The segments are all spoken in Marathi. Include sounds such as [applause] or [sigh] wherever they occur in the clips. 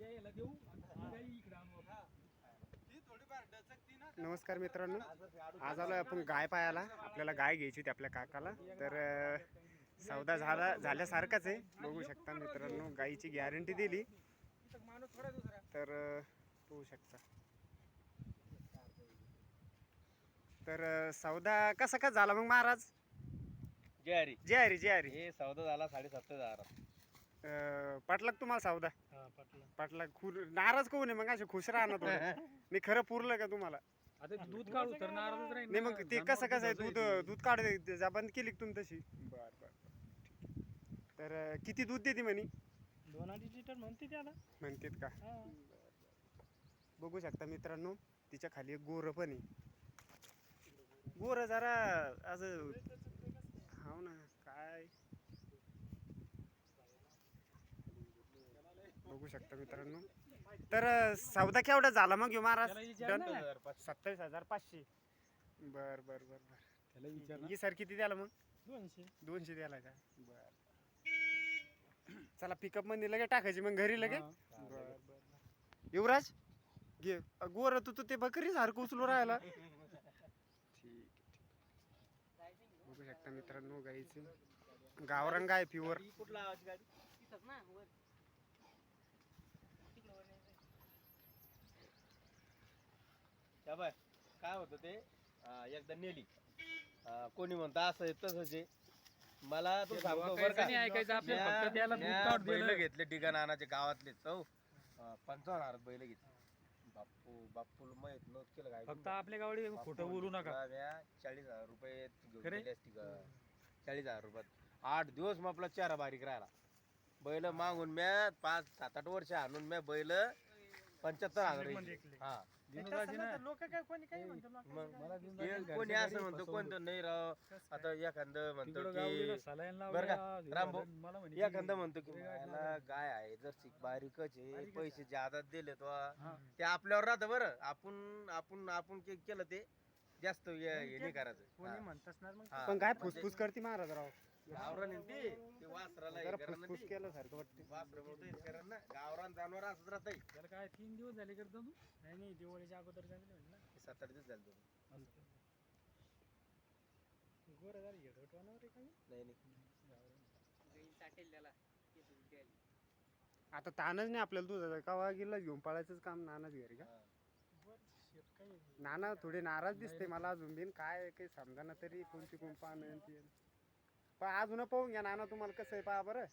देऊ. इकडे आणू. नमस्कार मित्रांनो. आज आलो आपण गाय पायाला आपल्याला गाय घ्यायची होती आपल्या काकाला. तर सौदा झाला झाल्यासारखाच आहे. बघू शकता मित्रांनो गाईची गॅरंटी दिली. तर बघू शकता. तर सौदा कसा का झाला मग महाराज? जय हरी. जे हरी जे हरी. हे सौदा झाला साडेसात हजार अं, पटला का तुम्हाला सौदा हा पटलं पटला खुर नाराज कोण आहे मग? असे खुश राहा ना थोडं. मी खरं पुरलं का तुम्हाला? आता ते दूध काढू तर नाराजच राहील नाही. मग ते कसं कसं आहे? दूध दूध काढ जा बंद केली का तुम्ही तशी? बर बर. तर अं, किती दूध देते म्हणे. दोन अडीच लिटर म्हणते त्याला. म्हणतात का? हा. बघू शकता मित्रांनो तिच्या खाली एक गोर पण आहे. गोर जरा असं हो ना काय बघू शकता मित्रांनो. तर सौदा केवढा झाला मग घेऊ महाराज. सत्तावीस हजार पाचशे. बर बर बर बर. त्याला विचार. ही सर किती द्याला मग? दोनशे. दोनशे द्यायला का? बर. चला पिकअपमध्ये लगे टाकायची मग घरी लगे हा. बर बर बर. युवराज घे. गोर तू तू ते बकरी सारखं उचलू राहिला ठीक [laughs] आहे, ठीक आहे. बघू शकता मित्रांनो गाईचे. गावरंग आहे प्युअर कुठला आवाज? गाडी? त्या बाय काय होतं ते अं, एकदा नेली. अं, कोणी म्हणता असं आहे तसंच आहे. मला तू सांगतो बरं का. नाही ऐकायचं आपल्याला फक्त त्याला दूध म्या काढून बैल दिलं. घेतले ठिकाण नानाचे गावातले. चौ. पंचावन्न हजार बैल घेतले. बाप्पू बाप्पूला माहीत नव्हतं केलं काय. फक्त आपल्या गावडी खोटं बोलू नका. चाळीस हजार रुपये घेऊन खरे? गेली असती का? चाळीस हजार रुपयात. आठ दिवस मग आपला चारा बारीक राहिला. बैल मागून म्या पाच सात आठ वर्ष आणून म्या बैल पंच्याहत्तर हजार घेतले. हा. दिनूदाजी ना. लोक काय कोणी काही मग मला हे कोणी घरी असं म्हणतो. कोणतं? नाही राव. आता एखादं म्हणतो की बरं का? रामभाऊ, एखादं म्हणतो की काय मला गाय आहे जर शिक बारीकच आहे पैसे ज्यादा दिले तो हा. ते आपल्यावर राहतं बरं. आपण आपण आपण के- केलं ते जास्त हे हे नाही करायचं. पण काय फुसफुस करते महाराज राव? गावरान आहे ते ते वासराला हे जरा करा ना फुसफुस ते. केलं सारखं वाटतं वासरं मोठं करा ना गावरान जनावर असंच राहतंय. त्याला काय तीन दिवस झाले करतो तू? नाही नाही दिवाळीच्या अगोदर चांगले सात आठ दिवस झाले तुम्ही. गोर झाली येडवटवानावर आहे का? मी? नाही नाही. आता ताणच नाही आपल्याला दुधाचा कवा गिल्ला घेऊन पळायचंच काम नानाच घरी का? हा. बरं, शेत काय आहे? नाना थोडे नाराज दिसते मला अजून बिन. काय काही समजा ना तरी कोणती कोण पाहणं ती. पण अजून पाहून घ्या नाना तुम्हाला कसं आहे पहा बरं.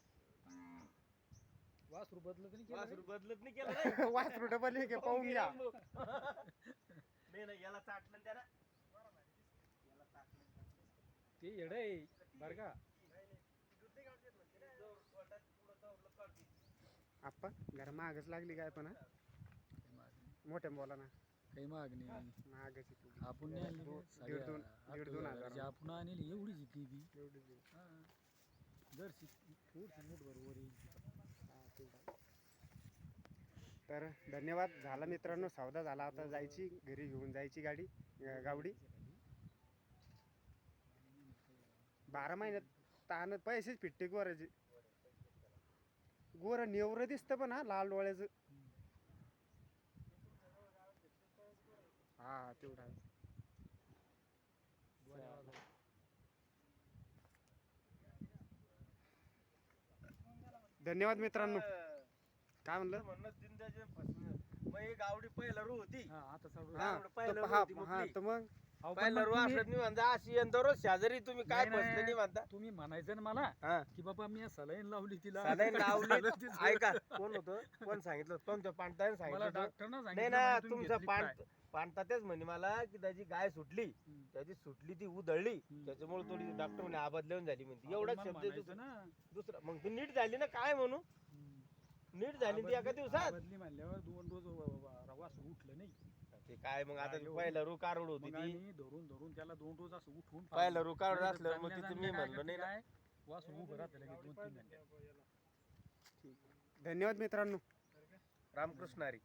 वासरू बदलत नाही केलं वासरू रे. बदलत नाही केलं रे. [laughs] वासरू डबल हे घे, पाहून घ्या नाही नाही याला चाटलं त्याला. ते येड आहे बर का. आप्पा जरा महागच लागली काय पण हा? मोठ्या बोला ना. काही मागणी तू. आपण नाही आणली दो- रे. दीड साडे दोन आठ दीड दोन हजाराची हजार आपण आणली एवढी जिंकली बी एवढी दे. हा. जर थोडीशी मूठ बरोबर येईल हा, तेवढं. तर धन्यवाद झाला मित्रांनो सौदा झाला आता जायची घरी घेऊन जायची गाडी अं, गावडी बारा महिन्यात ताणत पैसेच फिटते गोराचे गोर नेवर दिसतं पण हा लाल डोळ्याचं हा तेवढा. धन्यवाद मित्रांनो काय म्हणलं म्हणणं. मग पहिला रू होती हा आता चालू हा एवढं पहिलं तर- हा होती हा मोकळी. तर मग अहो, पण पहिला मग रू तुम्ही- असलं नाही म्हणता अशी आणि दररोज शेजारी तुम्ही काय नाही, नाही. म्हणता तुम्ही म्हणायचं ना मला हा की बाबा मी सलाईन लावली तिला साधारण [laughs] लावली तिचं. ऐका कोण होतं कोण सांगितलं? तुमच्या पांडताने मला सांगितलं होतं. डॉक्टरनं नाही सांगितलं ना म्हणे तुम्ही तुमचं घेतली पांड काय? पांडतातेच म्हणे मला की त्याची गाय सुटली. त्याची सुटली ती उधळली हम्म. त्याच्यामुळे थोडी डॉक्टर म्हणे आबाद लिहून झाली म्हणते एवढाच शब्द म्हणायचं दुसरा ना. दुसरा मग ती नीट झाली ना काय म्हणू. नीट झाली ती एका दिवसात? बदली म्हणल्यावर दोन रोज वास उठलं नाही. ते काय मग आता पहिला रू कारोड होती मग ती. धरून धरून त्याला दोन रोज असं उठवून पहिलं रू तर असल्यावर मग तिथं मी म्हणलो नाही ना. काय? वास उभं राहतं लगेच दोन तीन घंटे धन्यवाद मित्रांनो. रामकृष्ण हरी.